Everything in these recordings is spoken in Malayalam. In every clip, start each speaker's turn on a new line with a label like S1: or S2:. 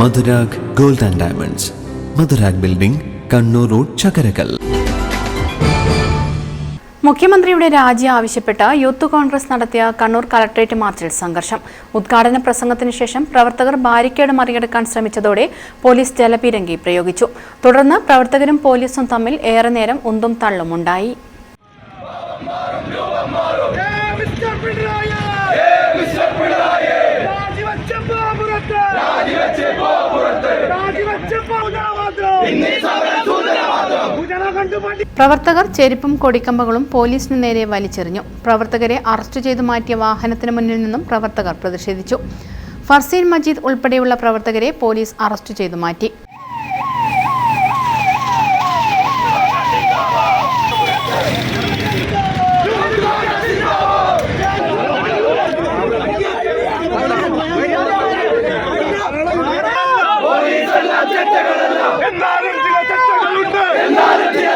S1: Madhurag gold and diamonds. Madhurag building Kannur road Chakkarakkal.
S2: മുഖ്യമന്ത്രിയുടെ രാജി ആവശ്യപ്പെട്ട് യൂത്ത് കോൺഗ്രസ് നടത്തിയ കണ്ണൂർ കളക്ടറേറ്റ് മാർച്ചിൽ സംഘർഷം. ഉദ്ഘാടന പ്രസംഗത്തിന് ശേഷം പ്രവർത്തകർ ബാരിക്കേഡ് മറികടക്കാൻ ശ്രമിച്ചതോടെ പോലീസ് ജലപീരങ്കി പ്രയോഗിച്ചു. തുടർന്ന് പ്രവർത്തകരും പോലീസും തമ്മിൽ ഏറെ നേരം ഉന്തും തള്ളുമുണ്ടായി. പ്രവർത്തകർ ചെരുപ്പും കൊടിക്കമ്പകളും പോലീസിന് നേരെ വലിച്ചെറിഞ്ഞു. പ്രവർത്തകരെ അറസ്റ്റ് ചെയ്തു മാറ്റിയ വാഹനത്തിന് മുന്നിൽ നിന്നും പ്രവർത്തകർ പ്രതിഷേധിച്ചു. ഫർസീൻ മജീദ് ഉൾപ്പെടെയുള്ള പ്രവർത്തകരെ പോലീസ് അറസ്റ്റ് ചെയ്തു മാറ്റി.
S3: എന്നാലും ചില ചട്ടങ്ങളുണ്ട്. എന്നാലും ചില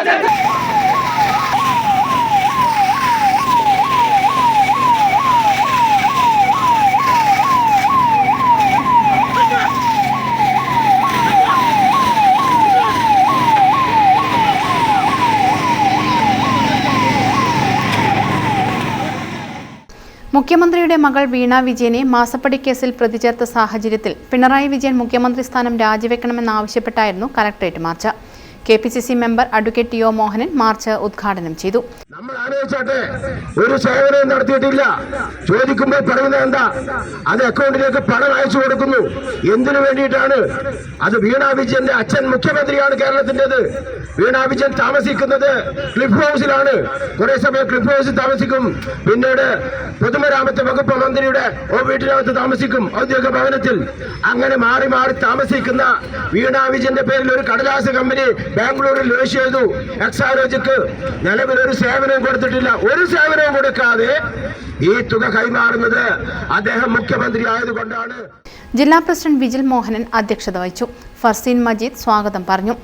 S2: മുഖ്യമന്ത്രിയുടെ മകൾ വീണ വിജയനെ മാസപ്പടി കേസിൽ പ്രതിചേർത്ത സാഹചര്യത്തിൽ പിണറായി വിജയൻ മുഖ്യമന്ത്രി സ്ഥാനം രാജിവെക്കണമെന്നാവശ്യപ്പെട്ടായിരുന്നു collectorate march. K P C C member advocate T O Mohanan march ഉദ്ഘാടനം ചെയ്തു.
S4: നമ്മൾ ആലോചിച്ചോട്ടെ ഒരു സേവനവും നടത്തിയിട്ടില്ല. ചോദിക്കുമ്പോൾ പറയുന്നത് എന്താ? അത് അക്കൗണ്ടിലേക്ക് പണം അയച്ചു കൊടുക്കുന്നു. എന്തിനു വേണ്ടിയിട്ടാണ്? അത് വീണ വിജയന്റെ അച്ഛൻ മുഖ്യമന്ത്രിയാണ് കേരളത്തിന്റെത്. വീണ വിജയൻ താമസിക്കുന്നത് ക്ലിഫ് ഹൗസിലാണ്. കുറെ സമയം ക്ലിഫ് ഹൗസിൽ താമസിക്കും. പിന്നീട് പൊതുമരാമത്ത് വകുപ്പ് മന്ത്രിയുടെ വീട്ടിനകത്ത് താമസിക്കും ഔദ്യോഗിക ഭവനത്തിൽ. അങ്ങനെ മാറി മാറി താമസിക്കുന്ന വീണ വിജയന്റെ പേരിൽ ഒരു കടലാസ് കമ്പനി ബാംഗ്ലൂരിൽ രജിസ്റ്റർ ചെയ്തു. എക്സാലോജിക്ക് നിലവിൽ ഒരു സേവനവും കൊടുത്തിട്ടില്ല. ഒരു സേവനവും കൊടുക്കാതെ ഈ തുക കൈമാറുന്നത് അദ്ദേഹം മുഖ്യമന്ത്രി ആയതുകൊണ്ടാണ്.
S2: ജില്ലാ പ്രസിഡന്റ് വിജിൽ മോഹനൻ അധ്യക്ഷത വഹിച്ചു. ഫർസീൻ മജീദ് സ്വാഗതം പറഞ്ഞു.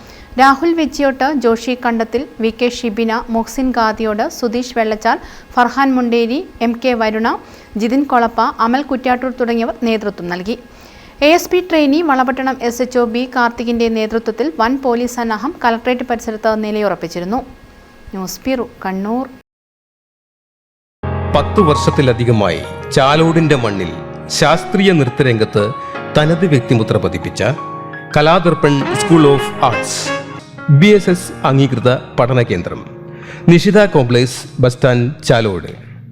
S2: Rahul Vechiyot Joshi Kandathil V K Shibina Mohsin Gadiyod Sudheesh Vellachal Farhan Munderi M K Varuna Jithin Kolappa Amal Kuttiattoor തുടങ്ങിയവർ നേതൃത്വം നൽകി. A S P trainee Valapattanam S H O B കാർത്തികിന്റെ നേതൃത്വത്തിൽ വൻ പോലീസ് സന്നാഹം കലക്ട്രേറ്റ് പരിസരത്ത് നിലയുറപ്പിച്ചിരുന്നു. News bureau Kannur.
S5: പത്തു വർഷത്തിലധികമായി ചാലോടിന്റെ മണ്ണിൽ ശാസ്ത്രീയ നൃത്തരംഗത്ത് തനത് വ്യക്തിമുദ്ര പതിപ്പിച്ച Kaladarpan school of arts B S S അംഗീകൃത പഠന കേന്ദ്രം Nishitha complex bus stand Chalode.